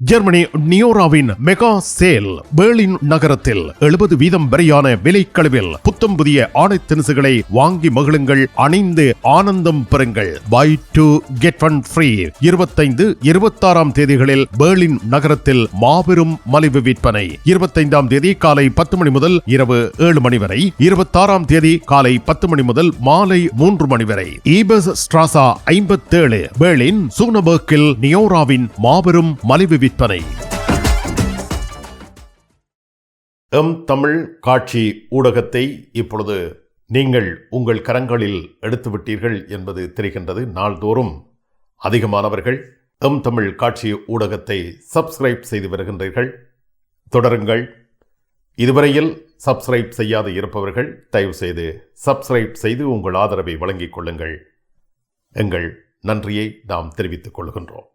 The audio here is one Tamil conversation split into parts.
ஜெர்மனி நியோராவின் மெகா சேல் பேர்லின் நகரத்தில் எழுபது வீதம் வரையான விலைக்களவில் புத்தம் புதிய ஆடை திணுசுகளை வாங்கி மகிழுங்கள் அணிந்து ஆனந்தம் பெறுங்கள். Buy two get one free இருபத்தைந்து இருபத்தாறாம் தேதிகளில் பேர்லின் நகரத்தில் மாபெரும் மலிவு விற்பனை. இருபத்தைந்தாம் தேதி காலை பத்து மணி முதல் இரவு ஏழு மணி வரை. இருபத்தாறாம் தேதி காலை பத்து மணி முதல் மாலை மூன்று மணி வரை. ஈபஸ் ஸ்ட்ராசா ஐம்பத்தேழு பேர்லின் சூனபர்க்கில் நியோராவின் மாபெரும் மலிவு விற்பனை எம் தமிழ் காட்சி ஊடகத்தை இப்பொழுது நீங்கள் உங்கள் கரங்களில் எடுத்துவிட்டீர்கள் என்பது தெரிகின்றது. நாள்தோறும் அதிகமானவர்கள் எம் தமிழ் காட்சி ஊடகத்தை சப்ஸ்கிரைப் செய்து வருகின்றீர்கள். தொடருங்கள். இதுவரையில் சப்ஸ்கிரைப் செய்யாது இருப்பவர்கள் தயவு செய்து சப்ஸ்கிரைப் செய்து உங்கள் ஆதரவை வழங்கிக் கொள்ளுங்கள். எங்கள் நன்றியை நாம் தெரிவித்துக் கொள்கின்றோம்.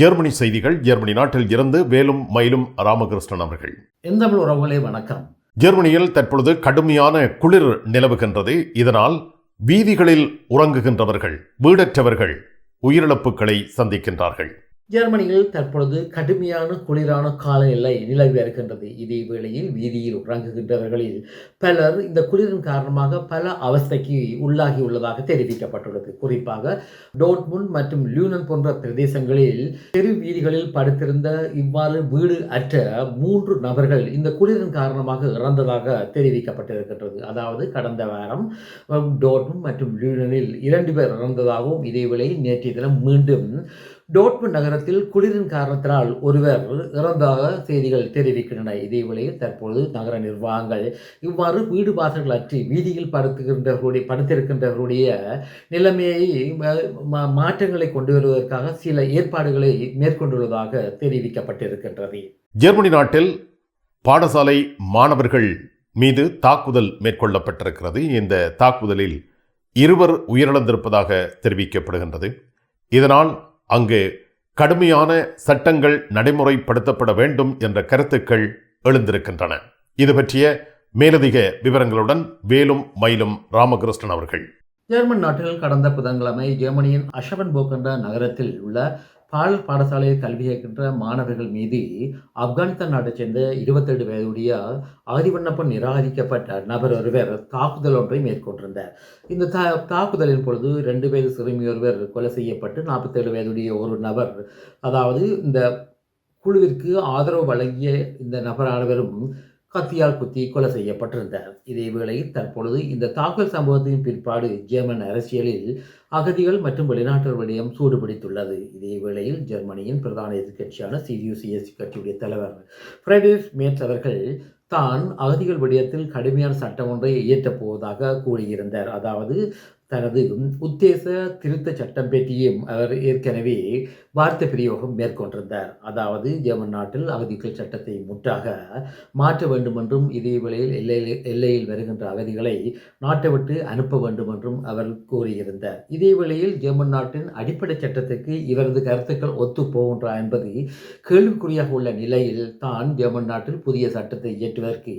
Germany செய்திகள் ஜெர்மனி நாட்டில் இருந்து வேலும் மயிலும் ராமகிருஷ்ணன் அவர்கள். எந்தமிழ் உறவுகளே வணக்கம். ஜெர்மனியில் தற்பொழுது கடுமையான குளிர் நிலவுகின்றது. இதனால் வீதிகளில் உறங்குகின்றவர்கள் வீடற்றவர்கள் உயிரிழப்புகளை சந்திக்கின்றார்கள். ஜெர்மனியில் தற்பொழுது கடுமையான குளிரான காலநிலை நிலவி வருகின்றது இதே வேளையில் வீதியில் உறங்குகின்றவர்களில் பலர் இந்த குளிரின் காரணமாக பல அவஸ்தைக்கு உள்ளாகி உள்ளதாக தெரிவிக்கப்பட்டுள்ளது. குறிப்பாக டோட்முன் மற்றும் லியூனன் போன்ற பிரதேசங்களில் தெரு வீதிகளில் படுத்திருந்த இவ்வாறு வீடு அற்ற மூன்று நபர்கள் இந்த குளிரின் காரணமாக இறந்ததாக தெரிவிக்கப்பட்டிருக்கின்றது. அதாவது கடந்த வாரம் டோட்முன் மற்றும் லியூனனில் இரண்டு பேர் இறந்ததாகவும் இதேவேளை நேற்றைய தினம் மீண்டும் டோட்மண்ட் நகரத்தில் குளிரின் காரணத்தினால் ஒருவர் இறந்ததாக செய்திகள் தெரிவிக்கின்றன. இதேவேளையில் தற்பொழுது நகர நிர்வாகங்கள் இவ்வாறு வீடு வாசல்கள் அற்றி வீதியில் படுத்துகின்றவர்களுடைய படுத்திருக்கின்றவர்களுடைய நிலைமையை மாற்றங்களை கொண்டு வருவதற்காக சில ஏற்பாடுகளை மேற்கொண்டுள்ளதாக தெரிவிக்கப்பட்டிருக்கின்றது. ஜெர்மனி நாட்டில் பாடசாலை மாணவர்கள் மீது தாக்குதல் மேற்கொள்ளப்பட்டிருக்கிறது. இந்த தாக்குதலில் இருவர் உயிரிழந்திருப்பதாக தெரிவிக்கப்படுகின்றது. இதனால் அங்கு கடுமையான சட்டங்கள் நடைமுறைப்படுத்தப்பட வேண்டும் என்ற கருத்துக்கள் எழுந்திருக்கின்றன. இது பற்றிய மேலதிக விவரங்களுடன் வேலும் மயிலும் ராமகிருஷ்ணன் அவர்கள். ஜெர்மன் நாட்டில் கடந்த புதன்கிழமை ஜெர்மனியின் அஷவன்போக் என்ற நகரத்தில் உள்ள பால் பாடசாலையில் கல்வி கேட்கின்ற மாணவர்கள் மீது ஆப்கானிஸ்தான் நாட்டைச் சேர்ந்த இருபத்தேழு வயதுடைய ஆதிவண்ணப்பன் நிராகரிக்கப்பட்ட நபர் ஒருவர் தாக்குதல் ஒன்றை மேற்கொண்டிருந்தார். இந்த தா தாக்குதலின் பொழுது ரெண்டு வயது சிறுமி ஒருவர் கொலை செய்யப்பட்டு நாற்பத்தேழு வயதுடைய ஒரு நபர் அதாவது இந்த குழுவிற்கு ஆதரவு வழங்கிய இந்த நபரானவரும் கத்தியால் குத்தி கொலை செய்யப்பட்டிருந்தார் இதே வேளையில் தற்பொழுது இந்த தாக்குதல் சம்பவத்தின் பிற்பாடு ஜெர்மன் அரசியலில் அகதிகள் மற்றும் வெளிநாட்டவர் விடயம் சூடுபிடித்துள்ளது. இதே வேளையில் ஜெர்மனியின் பிரதான எதிர்க்கட்சியான சிடியூசிஎஸ் கட்சியுடைய தலைவர் ஃப்ரெட்ரிக் மேட்ஸ் அவர்கள் தான் அகதிகள் விடயத்தில் கடுமையான சட்டம் ஒன்றை இயற்றப் போவதாக கூறியிருந்தார். அதாவது தனது உத்தேச திருத்த சட்டம் பற்றியும் அவர் ஏற்கனவே வார்த்தை பிரயோகம் மேற்கொண்டிருந்தார். அதாவது ஜெர்மன் நாட்டில் அகதிகள் சட்டத்தை முற்றாக மாற்ற வேண்டும் என்றும் இதே வேளையில் எல்லையில் எல்லையில் வருகின்ற அகதிகளை நாட்டை விட்டு அனுப்ப வேண்டும் என்றும் அவர் கூறியிருந்தார். இதே வேளையில் ஜெர்மன் நாட்டின் அடிப்படை சட்டத்துக்கு இவரது கருத்துக்கள் ஒத்து போகின்றா என்பது கேள்விக்குறியாக உள்ள நிலையில் தான் ஜெர்மன் நாட்டில் புதிய சட்டத்தை இயற்றுவதற்கு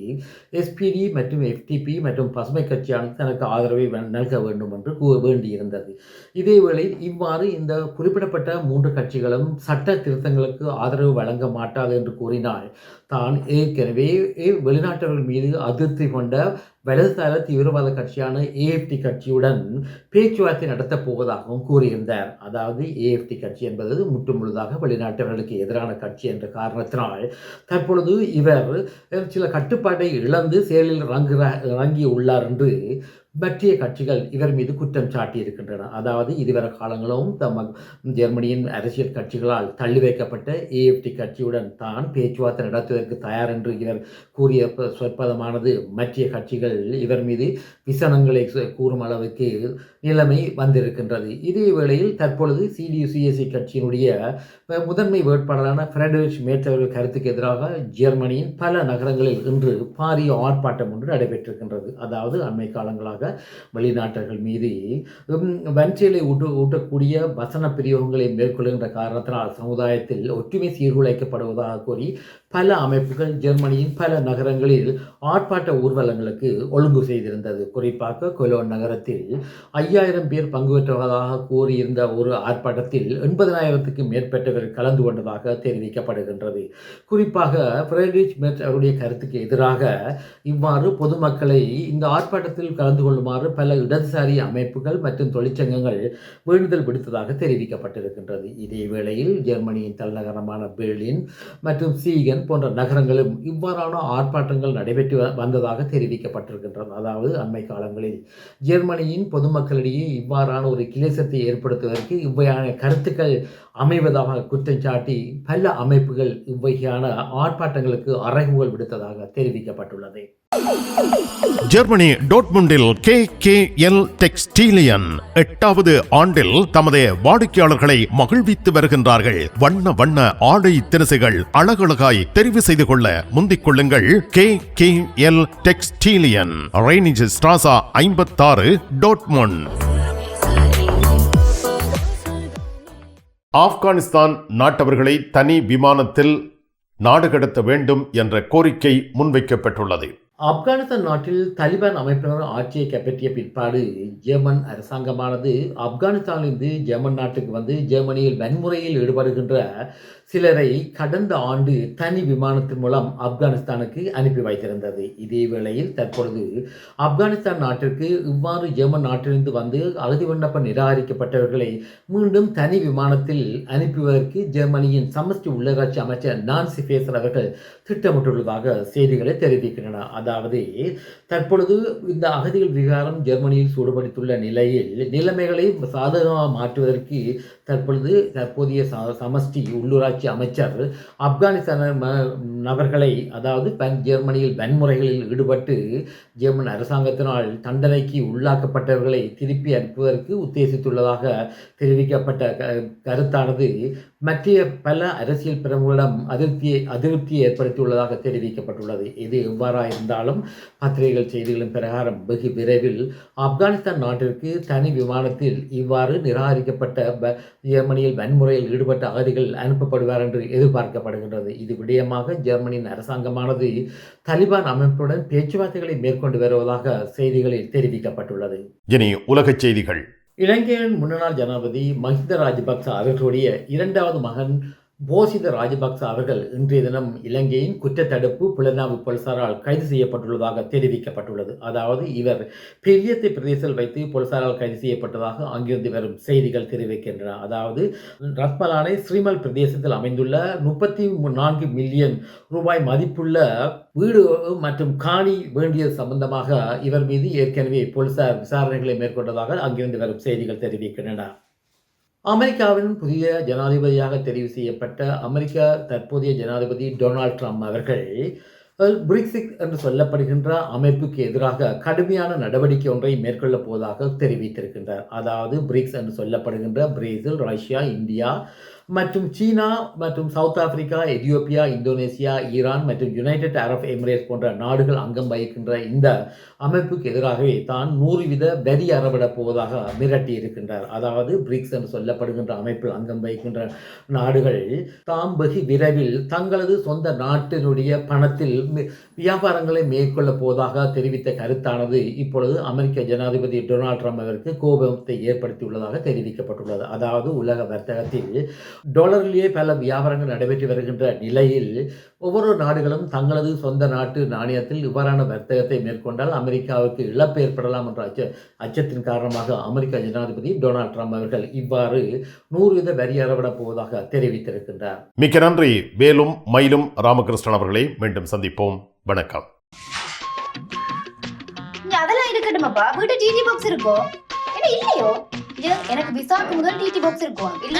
எஸ்பிடி மற்றும் எஃப்டிபி மற்றும் பசுமை கட்சியானது தனக்கு ஆதரவை நல்க வேண்டும் என்று கூற வேண்டியிருந்தது. இதேவேளை இவ்வாறு இந்த குறிப்பிடப்பட்ட மூன்று கட்சிகளும் சட்ட திருத்தங்களுக்கு ஆதரவு வழங்க மாட்டாது என்று கூறினால் தான் ஏற்கனவே ஏ- வெளிநாட்டவர்கள் மீது அதிருப்தி கொண்ட வலதுசார தீவிரவாத கட்சியான ஏஎஃப்டி கட்சியுடன் பேச்சுவார்த்தை நடத்தப் போவதாகவும் கூறியிருந்தார். அதாவது ஏஎஃப்டி கட்சி என்பது முற்றுமுழுதாக வெளிநாட்டவர்களுக்கு எதிரான கட்சி என்ற காரணத்தினால் தற்பொழுது இவர் சில கட்டுப்பாட்டை இழந்து செயலில் இறங்குற இறங்கியுள்ளார் என்று பற்றிய கட்சிகள் இவர் மீது குற்றம் சாட்டி இருக்கின்றன அதாவது இதுவரை காலங்களும் தம் ஜெர்மனியின் அரசியல் கட்சிகளால் தள்ளி வைக்கப்பட்ட ஏஎஃப்டி கட்சியுடன் தான் பேச்சுவார்த்தை நடத்துவதற்கு தயார் என்று இவர் கூறிய சொற்பதமானது. மற்றிய கட்சிகள் இவர் மீது விசனங்களை கூறும் அளவுக்கு நிலைமை வந்திருக்கின்றது. இதே வேளையில் தற்பொழுது சிடியு சிஎஸ்சி கட்சியினுடைய முதன்மை வேட்பாளரான ஃப்ரெடரிச் மேற்றவர்கள் அவர்கள் கருத்துக்கு எதிராக ஜெர்மனியின் பல நகரங்களில் இன்று பாரிய ஆர்ப்பாட்டம் ஒன்று நடைபெற்றிருக்கின்றது. அதாவது அண்மை காலங்களாக வெளிநாட்டர்கள் மீது உம், வன்செயலை ஊட்டு ஊட்டக்கூடிய வசன பிரயோகங்களை மேற்கொள்கின்ற காரணத்தினால் சமுதாயத்தில் ஒற்றுமை சீர்குலைக்கப்படுவதாக கூறி பல அமைப்புகள் ஜெர்மனியின் பல நகரங்களில் ஆர்ப்பாட்ட ஊர்வலங்களுக்கு ஒழுங்கு செய்திருந்தது. குறிப்பாக கொலோன் நகரத்தில் ஐயாயிரம் பேர் பங்கு பெற்றதாக கூறியிருந்த ஒரு ஆர்ப்பாட்டத்தில் எண்பதனாயிரத்துக்கும் மேற்பட்டவர் கலந்து கொண்டதாக தெரிவிக்கப்படுகின்றது. குறிப்பாக ஃப்ரெட்ரிச் மெட் அவருடைய கருத்துக்கு எதிராக இவ்வாறு பொதுமக்களை இந்த ஆர்ப்பாட்டத்தில் கலந்து கொள்ளுமாறு பல இடதுசாரி அமைப்புகள் மற்றும் தொழிற்சங்கங்கள் வேண்டுதல் விடுத்ததாக தெரிவிக்கப்பட்டிருக்கின்றது. இதே வேளையில் ஜெர்மனியின் தலைநகரமான பெர்லின் மற்றும் சீகன் போன்ற நகரங்களும் இவ்வாறான ஆர்ப்பாட்டங்கள் நடைபெற்று வ- வந்ததாக தெரிவிக்கப்பட்டிருக்கின்றன. அதாவது அண்மை காலங்களில் ஜெர்மனியின் பொதுமக்களிடையே இவ்வாறான ஒரு கிளேசத்தை ஏற்படுத்துவதற்கு இவ்வையான கருத்துக்கள் அமைவதாக குற்றம் சாட்டி பல அமைப்புகள் இவ்வகையான ஆர்ப்பாட்டங்களுக்கு அறைகூவல் விடுத்ததாக தெரிவிக்கப்பட்டுள்ளது. ஜெர்மனி டோட்முண்டில் கே கே எல் டெக்ஸ்டீலியன் எட்டாவது ஆண்டில் தமது வாடிக்கையாளர்களை மகிழ்வித்து வருகின்றார்கள். வண்ண வண்ண ஆடை தினசுகள் அழகழகாய் தெரிவு செய்து கொள்ள முந்திக் கொள்ளுங்கள் K K L Textilien Rheinische Strasse ஐம்பத்தாறு டோட்முண்ட் ஆப்கானிஸ்தான் நாட்டவர்களை தனி விமானத்தில் நாடு கடத்த வேண்டும் என்ற கோரிக்கை முன்வைக்கப்பட்டுள்ளது. ஆப்கானிஸ்தான் நாட்டில் தலிபான் அமைப்பினர் ஆட்சியை கைப்பற்றிய பிற்பாடு ஜெர்மன் அரசாங்கமானது ஆப்கானிஸ்தானிலிருந்து ஜெர்மன் நாட்டுக்கு வந்து ஜெர்மனியில் வன்முறையில் ஈடுபடுகின்ற சிலரை கடந்த ஆண்டு தனி விமானத்தின் மூலம் ஆப்கானிஸ்தானுக்கு அனுப்பி வைத்திருந்தது. இதே வேளையில் தற்பொழுது ஆப்கானிஸ்தான் நாட்டிற்கு இவ்வாறு ஜெர்மன் நாட்டிலிருந்து வந்து அகதி விண்ணப்பம் நிராகரிக்கப்பட்டவர்களை மீண்டும் தனி விமானத்தில் அனுப்புவதற்கு ஜெர்மனியின் சமஸ்டி உள்ளாட்சி அமைச்சர் நான்சி பேசர் அவர்கள் திட்டமிட்டுள்ளதாக செய்திகளை தெரிவிக்கின்றன அதாவது தற்பொழுது இந்த அகதிகள் விகாரம் ஜெர்மனியில் சூடுபடுத்துள்ள நிலையில் நிலைமைகளை சாதகமாக மாற்றுவதற்கு தற்பொழுது தற்போதைய ச- சமஷ்டி உள்ளூராட்சி அமைச்சர் ஆப்கானிஸ்தான நபர்களை அதாவது பன் ஜெர்மனியில் வன்முறைகளில் ஈடுபட்டு ஜெர்மன் அரசாங்கத்தினால் தண்டனைக்கு உள்ளாக்கப்பட்டவர்களை திருப்பி அனுப்புவதற்கு உத்தேசித்துள்ளதாக தெரிவிக்கப்பட்ட க- கருத்தானது மற்ற பல அரசியல் பிரமுகளிடம் அதிருப்தியை அதிருப்தியை ஏற்படுத்தியுள்ளதாக தெரிவிக்கப்பட்டுள்ளது. இது எவ்வாறாக இருந்தாலும் பத்திரிகைகள் செய்திகளின் பிரகாரம் வெகு விரைவில் ஆப்கானிஸ்தான் நாட்டிற்கு தனி விமானத்தில் இவ்வாறு நிராகரிக்கப்பட்ட ஜெர்மனியில் வன்முறையில் ஈடுபட்ட அகதிகள் அனுப்பப்படுவார் என்று எதிர்பார்க்கப்படுகின்றது. இது விடயமாக ஜெர்மனியின் அரசாங்கமானது தலிபான் அமைப்புடன் பேச்சுவார்த்தைகளை மேற்கொண்டு வருவதாக செய்திகளில் தெரிவிக்கப்பட்டுள்ளது. இனி உலகச் செய்திகள். இலங்கையின் முன்னாள் ஜனாதிபதி மஹிந்த ராஜபக்ச அவர்களுடைய இரண்டாவது மகன் போசித ராஜபக்ச அவர்கள் இன்றைய தினம் இலங்கையின் குற்றத்தடுப்பு புலனாய்வு போலீசாரால் கைது செய்யப்பட்டுள்ளதாக தெரிவிக்கப்பட்டுள்ளது. அதாவது இவர் பெரியத்தை பிரதேசத்தில் வைத்து போலீசாரால் கைது செய்யப்பட்டதாக அங்கிருந்து வரும் செய்திகள் தெரிவிக்கின்றன. அதாவது ரத்மலானை ஸ்ரீமல் பிரதேசத்தில் அமைந்துள்ள முப்பத்தி நான்கு மில்லியன் ரூபாய் மதிப்புள்ள வீடு மற்றும் காணி வேண்டியது சம்பந்தமாக இவர் மீது ஏற்கனவே போலீசார் விசாரணைகளை மேற்கொண்டதாக அங்கிருந்து வரும் செய்திகள் தெரிவிக்கின்றன. அமெரிக்காவின் புதிய ஜனாதிபதியாக தெரிவு செய்யப்பட்ட அமெரிக்க தற்போதைய ஜனாதிபதி டொனால்ட் ட்ரம்ப் அவர்கள் பிரிக்ஸிக் என்று சொல்லப்படுகின்ற அமைப்புக்கு எதிராக கடுமையான நடவடிக்கை ஒன்றை மேற்கொள்ளப் போவதாக தெரிவித்திருக்கின்றார். அதாவது பிரிக்ஸ் என்று சொல்லப்படுகின்ற பிரேசில் ரஷ்யா இந்தியா மற்றும் சீனா மற்றும் South Africa Ethiopia Indonesia Iran மற்றும் யுனைடெட் அரப் எமிரேட்ஸ் போன்ற நாடுகள் அங்கம் வகிக்கின்ற இந்த அமைப்புக்கு எதிராகவே தான் நூறு வித வெறி அறவிடப் போவதாக மிரட்டி இருக்கின்றார் அதாவது பிரிக்ஸ் என்று சொல்லப்படுகின்ற அமைப்பில் அங்கம் வகிக்கின்ற நாடுகள் தாம் வெகு விரைவில் தங்களது சொந்த நாட்டினுடைய பணத்தில் வியாபாரங்களை மேற்கொள்ளப் போவதாக தெரிவித்த கருத்தானது இப்பொழுது அமெரிக்க ஜனாதிபதி டொனால்ட் ட்ரம்ப் அவருக்கு கோபத்தை ஏற்படுத்தியுள்ளதாக தெரிவிக்கப்பட்டுள்ளது. அதாவது உலக வர்த்தகத்தில் டாலரிலேயே பல வியாபாரங்கள் நடைபெற்று வருகின்ற நிலையில் ஒவ்வொரு நாடுகளும் தங்களது சொந்த நாட்டு நாணயத்தில் இவ்வாறான வர்த்தகத்தை மேற்கொண்டால் அமெரிக்காவுக்கு இழப்பு ஏற்படலாம் என்ற அச்ச அச்சத்தின் காரணமாக அமெரிக்க ஜனாதிபதி டொனால்ட் ட்ரம்ப் அவர்கள் இவ்வாறு நூறு வீத வரி அறவிடப் போவதாக தெரிவித்திருக்கின்றார். மிக்க நன்றி. வேலும் மயிலும் ராமகிருஷ்ணன் அவர்களே மீண்டும் சந்திப்போம். வணக்கம். அதெல்லாம் இருக்கட்டுமாப்பா? வீட்டு டிடி பாக்ஸ் இருக்கோ? என்ன இல்லையோ? எனக்கு விசாக்கு முதல் டிடி பாக்ஸ் இருக்கும் இல்ல